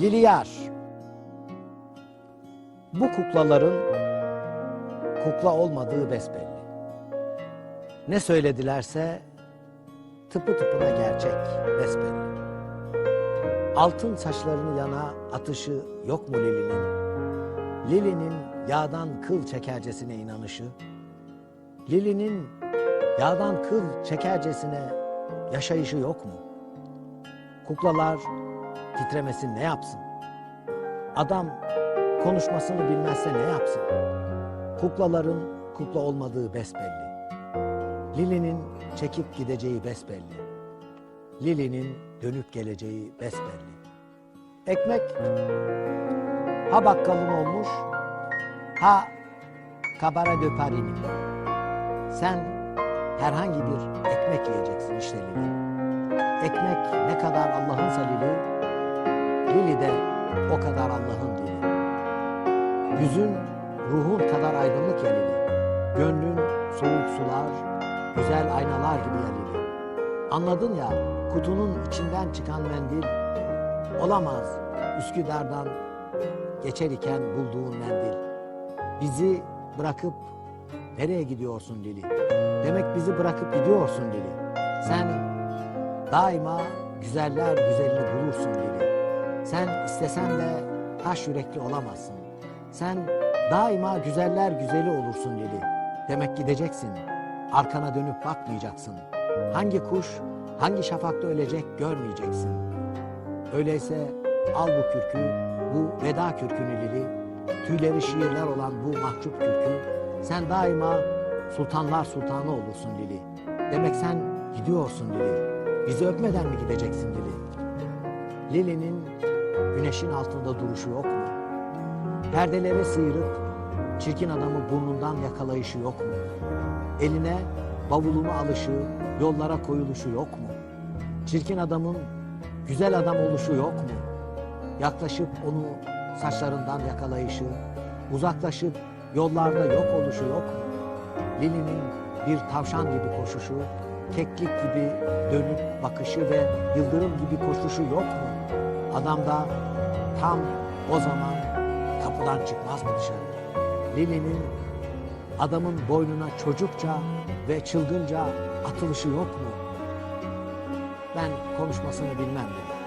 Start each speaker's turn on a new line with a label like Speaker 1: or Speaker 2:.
Speaker 1: Liliyar. Bu kuklaların kukla olmadığı besbelli. Ne söyledilerse tıpı tıpına gerçek besbelli. Altın saçlarını yana atışı yok mu Lili'nin? Lili'nin yağdan kıl çekercesine inanışı, Lili'nin yağdan kıl çekercesine yaşayışı yok mu? Kuklalar titremesin ne yapsın? Adam konuşmasını bilmezse ne yapsın? Kuklaların kukla olmadığı besbelli. Lili'nin çekip gideceği besbelli. Lili'nin dönüp geleceği besbelli. Ekmek ha bakkalın olmuş ha kabare de Paris'in. Sen herhangi bir ekmek yiyeceksin işte Lili. Ekmek ne kadar Allah'ınsa Lili, Lili de o kadar Allah'ın Lili. Yüzün ruhun kadar aydınlık ya. Gönlün soğuk sular, güzel aynalar gibi ya. Anladın ya kutunun içinden çıkan mendil olamaz Üsküdar'dan geçer iken bulduğun mendil. Bizi bırakıp nereye gidiyorsun Lili? Demek bizi bırakıp gidiyorsun Lili. Sen daima güzeller güzelini bulursun Lili. Sen istesen de taş yürekli olamazsın. Sen daima güzeller güzeli olursun Lili. Demek gideceksin. Arkana dönüp bakmayacaksın. Hangi kuş hangi şafakta ölecek görmeyeceksin. Öyleyse al bu kürkü, bu veda kürkünü Lili. Tüyleri şiirler olan bu mahcup kürkü. Sen daima sultanlar sultanı olursun Lili. Demek sen gidiyorsun Lili. Bizi öpmeden mi gideceksin Lili? Lili'nin güneşin altında duruşu yok mu? Perdeleri sıyırıp çirkin adamı burnundan yakalayışı yok mu? Eline bavulumu alışı, yollara koyuluşu yok mu? Çirkin adamın güzel adam oluşu yok mu? Yaklaşıp onu saçlarından yakalayışı, uzaklaşıp yollarda yok oluşu yok mu? Lili'nin bir tavşan gibi koşuşu, keklik gibi dönüp bakışı ve yıldırım gibi koşuşu yok mu? Adam da tam o zaman kapıdan çıkmaz mı dışarı? Lili'nin adamın boynuna çocukça ve çılgınca atılışı yok mu? Ben konuşmasını bilmem dedi.